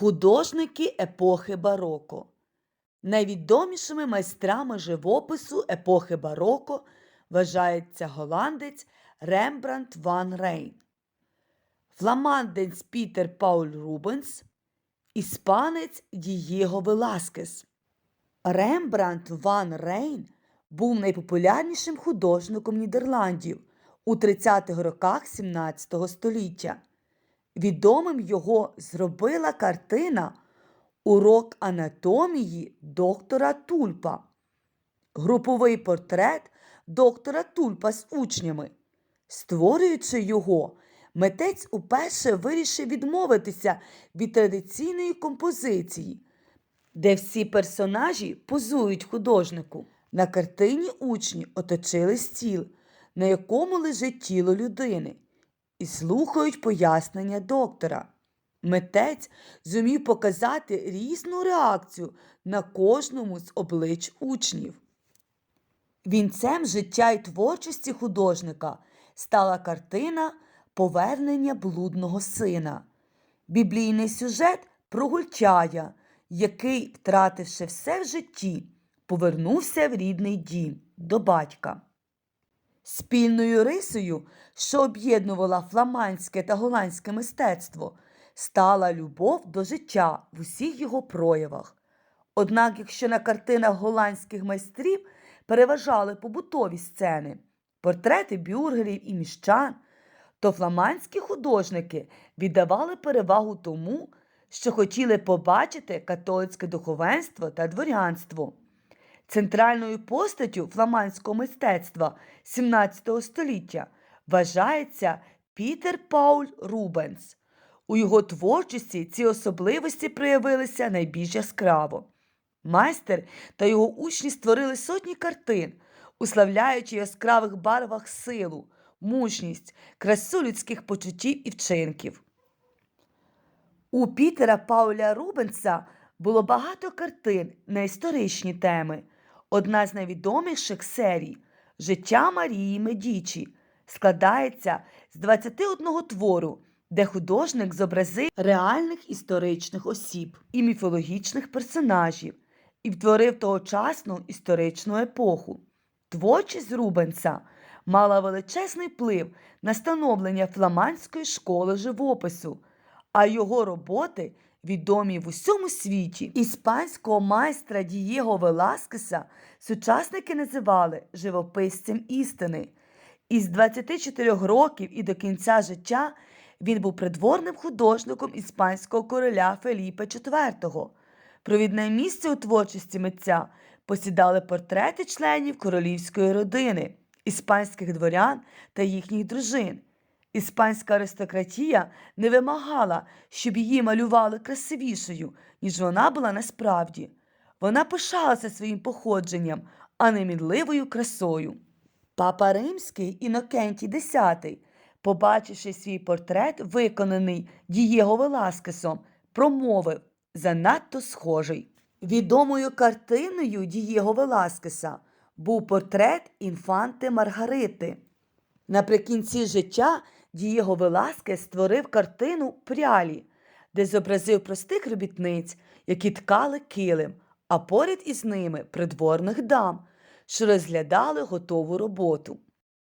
Художники епохи бароко. Найвідомішими майстрами живопису епохи бароко вважається голландець Рембрандт ван Рейн, фламандець Пітер Пауль Рубенс, іспанець Дієго Веласкес. Рембрандт ван Рейн був найпопулярнішим художником Нідерландів у 30-х роках 17 століття. Відомим його зробила картина Урок анатомії доктора Тульпа, груповий портрет доктора Тульпа з учнями. Створюючи його, митець уперше вирішив відмовитися від традиційної композиції, де всі персонажі позують художнику. На картині учні оточили стіл, на якому лежить тіло людини, і слухають пояснення доктора. Митець зумів показати різну реакцію на кожному з облич учнів. Вінцем життя і творчості художника стала картина Повернення блудного сина. Біблійний сюжет про Гульчая, який, втративши все в житті, повернувся в рідний дім до батька. Спільною рисою, що об'єднувала фламандське та голландське мистецтво, стала любов до життя в усіх його проявах. Однак, якщо на картинах голландських майстрів переважали побутові сцени, портрети бюргерів і міщан, то фламандські художники віддавали перевагу тому, що хотіли побачити католицьке духовенство та дворянство. Центральною постаттю фламандського мистецтва 17 століття вважається Пітер Пауль Рубенс. У його творчості ці особливості проявилися найбільш яскраво. Майстер та його учні створили сотні картин, уславляючи яскравих барвах силу, мужність, красу людських почуттів і вчинків. У Пітера Пауля Рубенса було багато картин на історичні теми. Одна з найвідоміших серій Життя Марії Медічі складається з 21 твору, де художник зобразив реальних історичних осіб і міфологічних персонажів і втворив тогочасну історичну епоху. Творчість Рубенса мала величезний вплив на становлення фламандської школи живопису, а його роботи відомі в усьому світі. Іспанського майстра Дієго Веласкеса сучасники називали живописцем істини. Із 24 років і до кінця життя він був придворним художником іспанського короля Феліпа IV. Провідне місце у творчості митця посідали портрети членів королівської родини, іспанських дворян та їхніх дружин. Іспанська аристократія не вимагала, щоб її малювали красивішою, ніж вона була насправді. Вона пишалася своїм походженням, а не мінливою красою. Папа Римський Інокентій X, побачивши свій портрет, виконаний Дієго Веласкесом, промовив занадто схожий. Відомою картиною Дієго Веласкеса був портрет інфанти Маргарити. Наприкінці життя Дієго Веласке створив картину Прялі, де зобразив простих робітниць, які ткали килим, а поряд із ними придворних дам, що розглядали готову роботу.